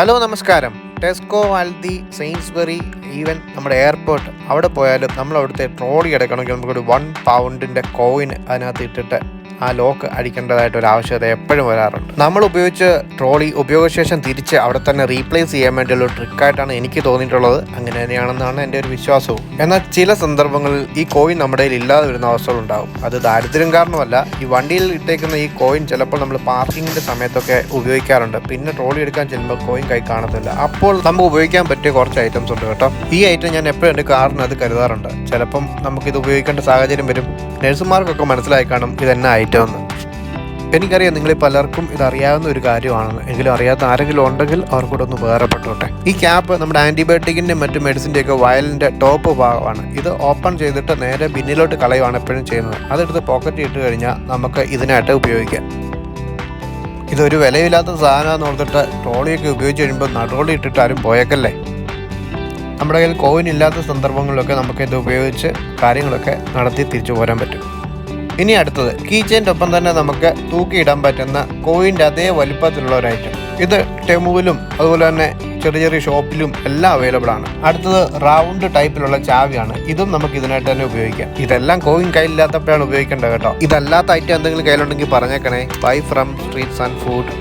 Hello നമസ്കാരം. Tesco വാൽദി Sainsbury even നമ്മുടെ airport. അവിടെ പോയാലും നമ്മൾ അവിടുത്തെ ട്രോളി എടുക്കണമെങ്കിൽ നമുക്കൊരു വൺ പൗണ്ടിന്റെ കോയിൻ അതിനകത്ത് ഇട്ടിട്ട് ആ ലോക്ക് അടിക്കേണ്ടതായിട്ട് ഒരു ആവശ്യകത എപ്പോഴും വരാറുണ്ട്. നമ്മൾ ഉപയോഗിച്ച് ട്രോളി ഉപയോഗശേഷം തിരിച്ച് അവിടെ തന്നെ റീപ്ലേസ് ചെയ്യാൻ വേണ്ടിയുള്ള ട്രിക്കായിട്ടാണ് എനിക്ക് തോന്നിയിട്ടുള്ളത്. അങ്ങനെ തന്നെയാണെന്നാണ് എന്റെ ഒരു വിശ്വാസവും. എന്നാൽ ചില സന്ദർഭങ്ങളിൽ ഈ കോയിൻ നമ്മുടെ കയ്യിൽ ഇല്ലാതെ വരുന്ന അവസ്ഥകളുണ്ടാകും അത് ദാരിദ്ര്യം കാരണമല്ല. ഈ വണ്ടിയിൽ ഇട്ടേക്കുന്ന ഈ കോയിൻ ചിലപ്പോൾ നമ്മൾ പാർക്കിങ്ങിന്റെ സമയത്തൊക്കെ ഉപയോഗിക്കാറുണ്ട്. പിന്നെ ട്രോളി എടുക്കാൻ ചെല്ലുമ്പോൾ കോയിൻ കൈ കാണത്തില്ല. അപ്പോൾ നമുക്ക് ഉപയോഗിക്കാൻ പറ്റിയ കുറച്ച് ഐറ്റംസ് ഉണ്ട് കേട്ടോ. ഈ ഐറ്റം ഞാൻ എപ്പോഴും എന്റെ കാറിന് അത് കരുതാറുണ്ട്. ചിലപ്പം നമുക്കിത് ഉപയോഗിക്കേണ്ട സാഹചര്യം വരും. നഴ്സുമാർക്കൊക്കെ മനസ്സിലായി കാണും ഇതെന്നെ ഐറ്റം എന്ന് എനിക്കറിയാം നിങ്ങളിൽ പലർക്കും ഇത് അറിയാവുന്ന ഒരു കാര്യമാണെന്ന്. എങ്കിലും അറിയാത്ത ആരെങ്കിലും ഉണ്ടെങ്കിൽ അവർക്കൂടെ ഒന്ന് ഉപകാരപ്പെട്ടോട്ടെ ഈ ക്യാപ്പ് നമ്മുടെ ആന്റിബയോട്ടിക്കിന്റെ മറ്റു മെഡിസിന്റെ ഒക്കെ വയലിന്റെ ടോപ്പ് ഭാഗമാണ്. ഇത് ഓപ്പൺ ചെയ്തിട്ട് നേരെ ബിന്നിലോട്ട് കളയുവാണ് എപ്പോഴും ചെയ്യുന്നത്. അതെടുത്ത് പോക്കറ്റ് ഇട്ട് കഴിഞ്ഞാൽ നമുക്ക് ഇതിനായിട്ട് ഉപയോഗിക്കാം. ഇതൊരു വിലയില്ലാത്ത സാധനമാണെന്ന് ഓർത്തിട്ട് ട്രോളിയൊക്കെ ഉപയോഗിച്ച് കഴിയുമ്പോൾ നടുറോളി ഇട്ടിട്ട് ആരും പോയേക്കല്ലേ? നമ്മുടെ കയ്യിൽ കോയിൻ ഇല്ലാത്ത സന്ദർഭങ്ങളിലൊക്കെ നമുക്ക് ഇത് ഉപയോഗിച്ച് കാര്യങ്ങളൊക്കെ നടത്തി തിരിച്ചു പോരാൻ പറ്റും. ഇനി അടുത്തത് കീ ചെയിന്റെ ഒപ്പം തന്നെ നമുക്ക് തൂക്കിയിടാൻ പറ്റുന്ന കോയിന്റെ അതേ വലിപ്പത്തിലുള്ള ഒരു ഐറ്റം ഇത് ടെമുവിലും അതുപോലെ തന്നെ ചെറിയ ചെറിയ ഷോപ്പിലും എല്ലാം അവൈലബിൾ ആണ്. അടുത്തത് റൗണ്ട് ടൈപ്പിലുള്ള ചാവിയാണ്. ഇതും നമുക്ക് ഇതിനായിട്ട് തന്നെ ഉപയോഗിക്കാം. ഇതെല്ലാം കോയിൻ കയ്യിലില്ലാത്തപ്പോഴാണ് ഉപയോഗിക്കേണ്ടത് കേട്ടോ. ഇതല്ലാത്ത ഐറ്റം എന്തെങ്കിലും കയ്യിലുണ്ടെങ്കിൽ പറഞ്ഞേക്കണേ. Bye from streets and food